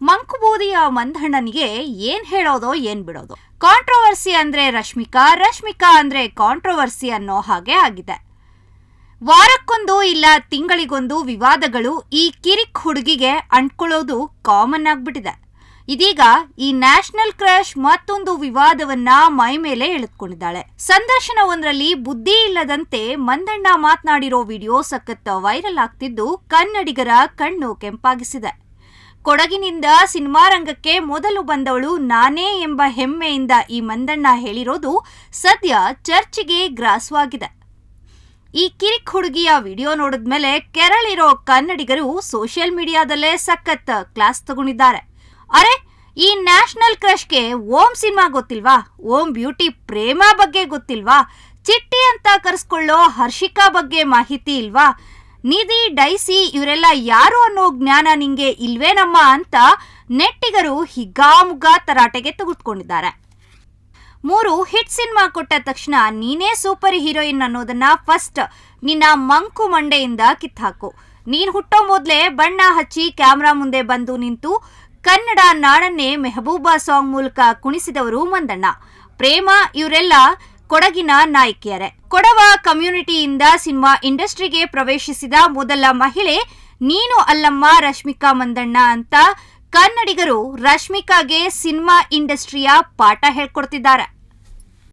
ಮಂಕುಬೂದಿಯ ಮಂದಣ್ಣನಿಗೆ ಏನ್ ಹೇಳೋದೋ ಏನ್ ಬಿಡೋದು. ಕಾಂಟ್ರವರ್ಸಿ ಅಂದ್ರೆ ರಶ್ಮಿಕಾ ರಶ್ಮಿಕಾ ಅಂದ್ರೆ ಕಾಂಟ್ರವರ್ಸಿ ಅನ್ನೋ ಹಾಗೆ ಆಗಿದೆ. ವಾರಕ್ಕೊಂದು ಇಲ್ಲ ತಿಂಗಳಿಗೊಂದು ವಿವಾದಗಳು ಈ ಕಿರಿಕ್ ಹುಡುಗಿಗೆ ಅಂಟ್ಕೊಳ್ಳೋದು ಕಾಮನ್ ಆಗ್ಬಿಟ್ಟಿದೆ. ಇದೀಗ ಈ ನ್ಯಾಷನಲ್ ಕ್ರಶ್ ಮತ್ತೊಂದು ವಿವಾದವನ್ನ ಮೈ ಮೇಲೆ ಎಳೆದುಕೊಂಡಿದ್ದಾಳೆ. ಸಂದರ್ಶನವೊಂದರಲ್ಲಿ ಬುದ್ಧಿ ಇಲ್ಲದಂತೆ ಮಂದಣ್ಣ ಮಾತನಾಡಿರೋ ವಿಡಿಯೋ ಸಖತ್ ವೈರಲ್ ಆಗ್ತಿದ್ದು ಕನ್ನಡಿಗರ ಕಣ್ಣು ಕೆಂಪಾಗಿಸಿದೆ. ಕೊಡಗಿನಿಂದ ಸಿನಿಮಾ ರಂಗಕ್ಕೆ ಮೊದಲು ಬಂದವಳು ನಾನೇ ಎಂಬ ಹೆಮ್ಮೆಯಿಂದ ಈ ಮಂದಣ್ಣ ಹೇಳಿರೋದು ಸದ್ಯ ಚರ್ಚಿಗೆ ಗ್ರಾಸವಾಗಿದೆ ಈ ಕಿರಿಕ್ ಹುಡುಗಿಯ ವಿಡಿಯೋ ನೋಡಿದ್ಮೇಲೆ ಕೆರಳಿರೋ ಕನ್ನಡಿಗರು ಸೋಷಿಯಲ್ ಮೀಡಿಯಾದಲ್ಲೇ ಸಖತ್ ಕ್ಲಾಸ್ ತಗೊಂಡಿದ್ದಾರೆ. ಅರೆ, ಈ ನ್ಯಾಷನಲ್ ಕ್ರಶ್ಗೆ ಓಂ ಸಿನಿಮಾ ಗೊತ್ತಿಲ್ವಾ? ಓಂ ಬ್ಯೂಟಿ ಪ್ರೇಮ ಬಗ್ಗೆ ಗೊತ್ತಿಲ್ವಾ? ಚಿಟ್ಟಿ ಅಂತ ಕರೆಸ್ಕೊಳ್ಳೋ ಹರ್ಷಿಕಾ ಬಗ್ಗೆ ಮಾಹಿತಿ ಇಲ್ವಾ? ನಿಧಿ, ಡೈಸಿ ಇವರೆಲ್ಲ ಯಾರು ಅನ್ನೋ ಜ್ಞಾನ ನಿಂಗೆ ಇಲ್ವೇನಮ್ಮ ಅಂತ ನೆಟ್ಟಿಗರು ಹಿಗ್ಗಾಮುಗ್ಗಾ ತರಾಟೆಗೆ ತೆಗೆದುಕೊಂಡಿದ್ದಾರೆ. ಮೂರು, ಹಿಟ್ ಸಿನಿಮಾ ಕೊಟ್ಟ ತಕ್ಷಣ ನೀನೇ ಸೂಪರ್ ಹೀರೋಯಿನ್ ಅನ್ನೋದನ್ನ ಫಸ್ಟ್ ನಿನ್ನ ಮಂಕು ಮಂಡೆಯಿಂದ ಕಿತ್ತಾಕು. ನೀನ್ ಹುಟ್ಟೋ ಮೊದಲೇ ಬಣ್ಣ ಹಚ್ಚಿ ಕ್ಯಾಮ್ರಾ ಮುಂದೆ ಬಂದು ನಿಂತು ಕನ್ನಡ ನಾಡನ್ನೇ ಮೆಹಬೂಬಾ ಸಾಂಗ್ ಮೂಲಕ ಕುಣಿಸಿದವರು ಮಂದಣ್ಣ. ಪ್ರೇಮ, ಇವರೆಲ್ಲ ಕೊಡಗಿನ ನಾಯಕಿಯರೇ. ಕೊಡವ ಕಮ್ಯುನಿಟಿಯಿಂದ ಸಿನಿಮಾ ಇಂಡಸ್ಟ್ರಿಗೆ ಪ್ರವೇಶಿಸಿದ ಮೊದಲ ಮಹಿಳೆ ನೀನು ಅಲ್ಲಮ್ಮ ರಶ್ಮಿಕಾ ಮಂದಣ್ಣ ಅಂತ ಕನ್ನಡಿಗರು ರಶ್ಮಿಕಾಗೆ ಸಿನಿಮಾ ಇಂಡಸ್ಟ್ರಿಯ ಪಾಠ ಹೇಳ್ಕೊಡ್ತಿದ್ದಾರೆ.